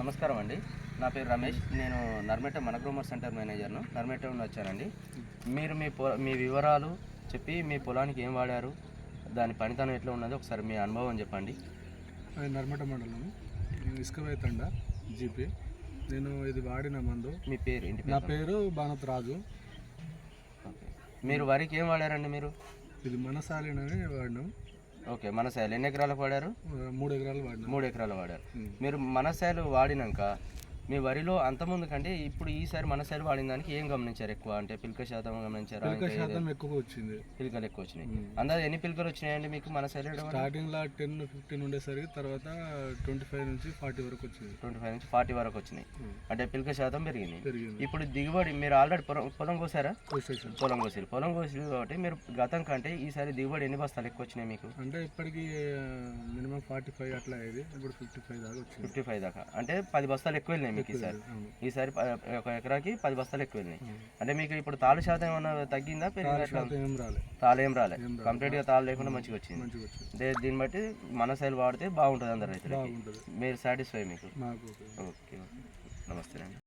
నమస్కారం అండి. నా పేరు రమేష్. నేను నర్మేట మన గ్రోమర్ సెంటర్ మేనేజర్ను. నర్మేట నుండి వచ్చానండి. మీరు మీ పొ మీ వివరాలు చెప్పి మీ పొలానికి ఏం వాడారు దాని పనితనం ఎట్లా ఉన్నదో ఒకసారి మీ అనుభవం చెప్పండి. అది నర్మట మండలం ఇసుకవై తండ జీపీ. నేను ఇది వాడిన మందు. మీ పేరు ఇంటి నా పేరు? బానత్ రాజు. ఓకే. మీరు వరికి ఏం వాడారండి మీరు? ఇది మనసాలినని వాడినాం. ఓకే మనసాయలు ఎన్ని ఎకరాలకు వాడారు? మూడు ఎకరాలు మూడు ఎకరాలు వాడారు. మీరు మనసాయలు వాడినాక మీ వరిలో అంతకుముందు కంటే ఇప్పుడు ఈసారి మనసాయలు వాడిన దానికి ఏం గమనించారు ఎక్కువ? అంటే పిల్క శాతం గమనించారా? పిలక శాతం ఎక్కువ వచ్చింది. పిలకలు ఎక్కువ వచ్చినాయి. అందాజ ఎన్ని పిలకలు వచ్చినాయండి మీకు మనసాయలు స్టార్టింగ్లో టెన్ ఫిఫ్టీన్ ఉండేసరికి తర్వాత ట్వంటీ ఫైవ్ నుంచి ఫార్టీ వరకు వచ్చింది. ట్వంటీ ఫైవ్ నుంచి ఫార్టీ వరకు వచ్చినాయి. అంటే పిలక శాతం పెరిగింది. ఇప్పుడు దిగుబడి మీరు ఆల్రెడీ పొలం పొలం కోసారా? పొలం కోసారు. పొలం కోసారు కాబట్టి మీరు గతం కంటే ఈసారి దిగుబడి ఎన్ని బస్తాలు ఎక్కువ వచ్చినాయి మీకు? అంటే ఇప్పటికి మినిమం ఫార్టీ ఫైవ్ అట్లా అయ్యేది. ఇప్పుడు ఫిఫ్టీ ఫైవ్ దాకా ఫిఫ్టీ ఫైవ్ దాకా. అంటే పది బస్తాలు ఎక్కువ వెళ్ళినాయి మీకు ఈసారి. ఈసారి ఒక ఎకరాకి పది బస్తాలు ఎక్కువ వెళ్ళినాయి. అంటే మీకు ఇప్పుడు తాలు శాతం ఏమన్నా తగ్గిందా? పెరిగిందా ఎట్లా? శాతం ఏం రాలే. కంప్లీట్గా తాలు లేకుండా మంచిగా వచ్చింది. అంటే దీన్ని బట్టి మన సైల్ వాడితే బాగుంటుంది అందరు రైతులకి. బాగుంటుంది. మీరు సాటిస్ఫై మీకు? మాకు ఓకే ఓకే. నమస్తే అండి.